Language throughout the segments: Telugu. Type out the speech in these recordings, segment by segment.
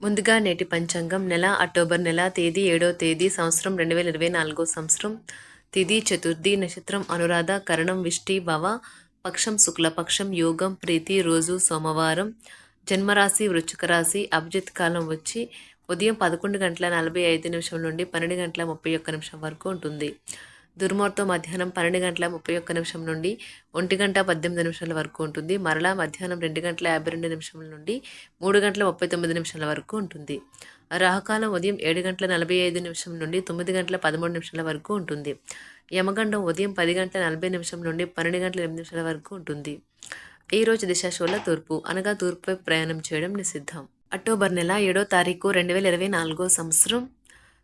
ముందుగా నేటి పంచాంగం నెల అక్టోబర్ నెల తేదీ ఏడో తేదీ సంవత్సరం రెండు వేల ఇరవై నాలుగో సంవత్సరం. తిథి చతుర్థి నక్షత్రం అనురాధ కరణం విష్టి భవ పక్షం శుక్లపక్షం యోగం ప్రీతి రోజు సోమవారం. జన్మరాశి వృశ్చిక రాశి అభిజిత్ కాలం వచ్చి ఉదయం పదకొండు గంటల నలభై ఐదు నిమిషం నుండి పన్నెండు గంటల ముప్పై ఒక్క నిమిషం వరకు ఉంటుంది. దుర్ముహూర్తం మధ్యాహ్నం పన్నెండు గంటల ముప్పై ఒక్క నిమిషం నుండి ఒంటి గంట పద్దెనిమిది నిమిషాల వరకు ఉంటుంది. మరలా మధ్యాహ్నం రెండు గంటల యాభై రెండు నిమిషాల నుండి మూడు గంటల ముప్పై తొమ్మిది నిమిషాల వరకు ఉంటుంది. రాహుకాలం ఉదయం ఏడు గంటల నలభై ఐదు నిమిషం నుండి తొమ్మిది గంటల పదమూడు నిమిషాల వరకు ఉంటుంది. యమగండం ఉదయం పది గంటల నలభై నిమిషం నుండి పన్నెండు గంటల ఎనిమిది నిమిషాల వరకు ఉంటుంది. ఈ రోజు దిశాశూల తూర్పు అనగా తూర్పుపై ప్రయాణం చేయడం నిషిద్ధం. అక్టోబర్ నెల ఏడో తారీఖు రెండు వేల ఇరవై నాలుగో సంవత్సరం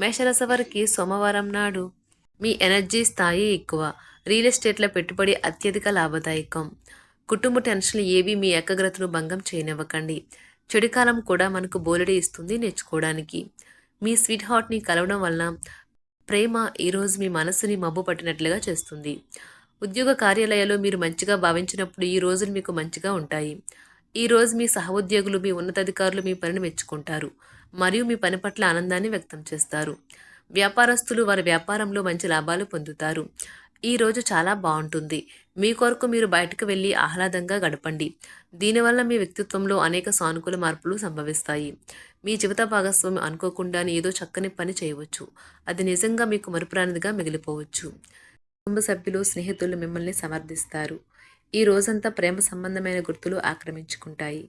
మేషరాశి వారికి సోమవారం నాడు మీ ఎనర్జీ స్థాయి ఎక్కువ. రియల్ ఎస్టేట్లో పెట్టుబడి అత్యధిక లాభదాయకం. కుటుంబ టెన్షన్లు ఏవి మీ ఏకాగ్రతను భంగం చేయనివ్వకండి. చెడుకాలం కూడా మనకు బోలెడి ఇస్తుంది నేర్చుకోవడానికి. మీ స్వీట్ హార్ట్ని కలవడం వలన ప్రేమ ఈరోజు మీ మనసుని మబ్బు పట్టినట్లుగా చేస్తుంది. ఉద్యోగ కార్యాలయాలు మీరు మంచిగా భావించినప్పుడు ఈ రోజులు మీకు మంచిగా ఉంటాయి. ఈ రోజు మీ సహోద్యోగులు మీ ఉన్నతాధికారులు మీ పనిని మెచ్చుకుంటారు. మరియు మీ పని పట్ల ఆనందాన్ని వ్యక్తం చేస్తారు. వ్యాపారస్తులు వారి వ్యాపారంలో మంచి లాభాలు పొందుతారు. ఈ రోజు చాలా బాగుంటుంది. మీ కొరకు మీరు బయటకు వెళ్ళి ఆహ్లాదంగా గడపండి. దీనివల్ల మీ వ్యక్తిత్వంలో అనేక సానుకూల మార్పులు సంభవిస్తాయి. మీ జీవిత భాగస్వామి అనుకోకుండానే ఏదో చక్కని పని చేయవచ్చు. అది నిజంగా మీకు మరుపురానిదిగా మిగిలిపోవచ్చు. కుటుంబ సభ్యులు స్నేహితులు మిమ్మల్ని సమర్థిస్తారు. ఈ రోజంతా ప్రేమ సంబంధమైన గుర్తులు ఆక్రమించుకుంటాయి.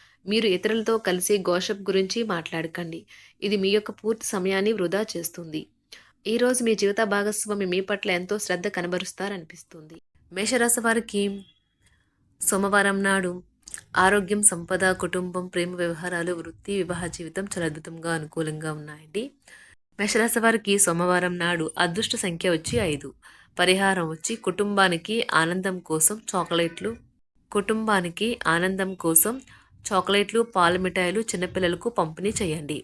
మీరు ఇతరులతో కలిసి గోషప్ గురించి మాట్లాడకండి. ఇది మీ యొక్క పూర్తి సమయాన్ని వృధా చేస్తుంది. ఈరోజు మీ జీవిత భాగస్వామి మీ పట్ల ఎంతో శ్రద్ధ కనబరుస్తారనిపిస్తుంది. మేషరాశి వారికి సోమవారం నాడు ఆరోగ్యం సంపద కుటుంబం ప్రేమ వ్యవహారాలు వృత్తి వివాహ జీవితం చాలా అద్భుతంగా అనుకూలంగా ఉన్నాయండి. మేషరాశి వారికి సోమవారం నాడు అదృష్ట సంఖ్య వచ్చి ఐదు. పరిహారం వచ్చి కుటుంబానికి ఆనందం కోసం చాక్లెట్లు కుటుంబానికి ఆనందం కోసం చాక్లెట్లు పాల మిఠాయిలు చిన్నపిల్లలకు పంపిణీ చేయండి.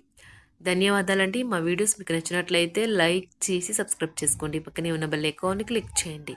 ధన్యవాదాలండి. మా వీడియోస్ మీకు నచ్చినట్లయితే లైక్ చేసి సబ్స్క్రైబ్ చేసుకోండి. పక్కనే ఉన్న బెల్ ఐకాన్ని క్లిక్ చేయండి.